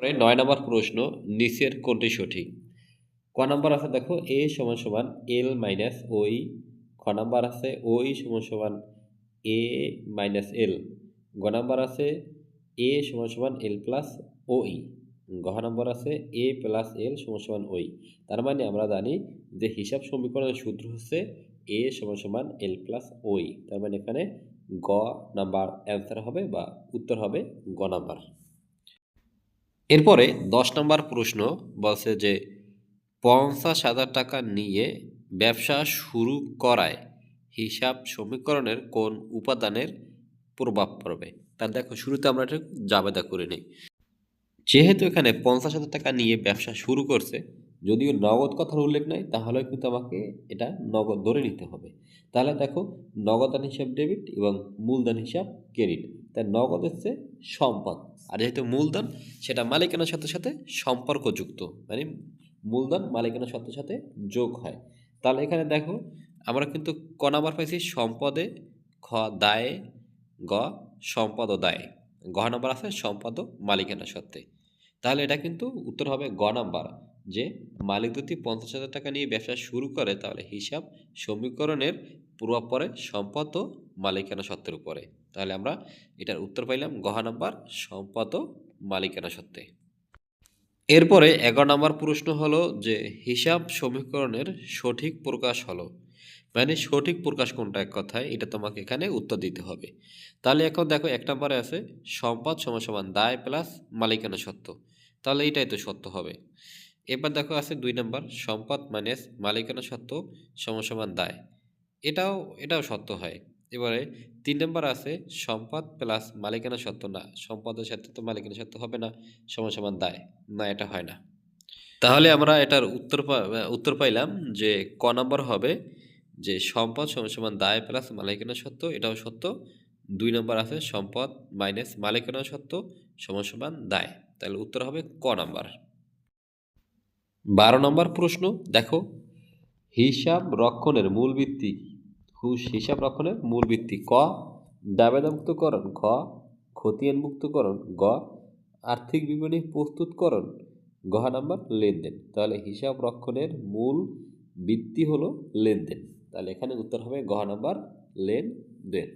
নয় নম্বর প্রশ্ন, নিচের কোনটি সঠিক? ক নাম্বার আছে দেখো, এ সমান সমান এল মাইনাস ওই। খ নাম্বার আছে ওই সমান সমান এ মাইনাস এল। গ নাম্বার আছে এ সমান সমান এল প্লাস ওই। ঘ নম্বর আছে এ প্লাস এল সমান সমান ওই। তার মানে আমরা জানি যে হিসাব সমীকরণের সূত্র হচ্ছে এ সমান সমান এল প্লাস ওই। তার মানে এখানে গ নাম্বার অ্যান্সার হবে বা উত্তর হবে গ নাম্বার। এরপরে দশ নম্বর প্রশ্ন বলছে যে, পঞ্চাশ হাজার টাকা নিয়ে ব্যবসা শুরু করায় হিসাব সমীকরণের কোন উপাদানের প্রভাব পড়বে? তার দেখো, শুরুতে আমরা এটা জাবেদা করে নিই। যেহেতু এখানে পঞ্চাশ হাজার টাকা নিয়ে ব্যবসা শুরু করছে, যদিও নগদ কথার উল্লেখ নাই তাহলে কিন্তু আমাকে এটা নগদ ধরে নিতে হবে। তাহলে দেখো, নগদান হিসাব ডেবিট এবং মূলধন হিসাব ক্রেডিট। তাই নগদ হচ্ছে সম্পদ। আর যেহেতু মূলধন, সেটা মালিকানার সাথে সাথে সম্পর্কযুক্ত মানে মূলধন মালিকানার সাথে সাথে যোগ হয়। তাহলে এখানে দেখো, আমরা কিন্তু ক নাম্বার পাইছি সম্পদে, খ দায়ে, গ সম্পদ দায়ে। গ নাম্বার আছে সম্পদ ও মালিকানা সত্ত্বে তাহলে এটা কিন্তু উত্তর হবে গ নাম্বার, যে মালিক যদি পঞ্চাশ হাজার টাকা নিয়ে ব্যবসা শুরু করে, তাহলে হিসাব সমীকরণের প্রভাব পড়ে সম্পদ ও মালিকানা সত্ত্বের উপরে। তাহলে আমরা এটার উত্তর পাইলাম গহা নাম্বার সম্পদ মালিকানা সত্ত্বে। এরপরে এগারো নম্বর প্রশ্ন হলো যে হিসাব সমীকরণের সঠিক প্রকাশ হলো। মানে সঠিক প্রকাশ কোনটা এক কথায়? এটা তোমাকে এখানে উত্তর দিতে হবে। তাহলে এখন দেখো এক নম্বরে আছে সম্পদ সমান দায় প্লাস মালিকানা সত্ত্ব। তাহলে এটাই তো সত্য হবে। এবার দেখো আছে দুই নম্বর সম্পদ মাইনাস মালিকানা সত্ত্ব সমান সমান দায়। এটাও এটাও সত্য হয়। এবারে তিন নম্বর আছে সম্পদ প্লাস মালিকানা সত্ত্ব না, সম্পদের সাথে তো মালিকানা সত্ত্ব হবে না, সমান সমান দায়। না, এটা হয় না। তাহলে আমরা এটার উত্তর উত্তর পাইলাম যে ক নম্বর হবে যে সম্পদ সমান সমান দায় প্লাস মালিকানা সত্ত্ব এটাও সত্য। দুই নম্বর আছে সম্পদ মাইনাস মালিকানা সত্ত্ব সমান সমান দায়। তাহলে উত্তর হবে ক নাম্বার। বারো নম্বর প্রশ্ন, দেখো। হিসাব রক্ষণের মূল ভিত্তি হুশ হিসাব রক্ষণের মূল ভিত্তি ক, দাবেদামুক্তকরণ ঘ, খতিয়ানমুক্তকরণ গ, আর্থিক বিবরণী প্রস্তুতকরণ গহ নাম্বার লেনদেন। তাহলে হিসাব রক্ষণের মূল ভিত্তি হলো লেনদেন। তাহলে এখানে উত্তর হবে গহ নাম্বার লেনদেন।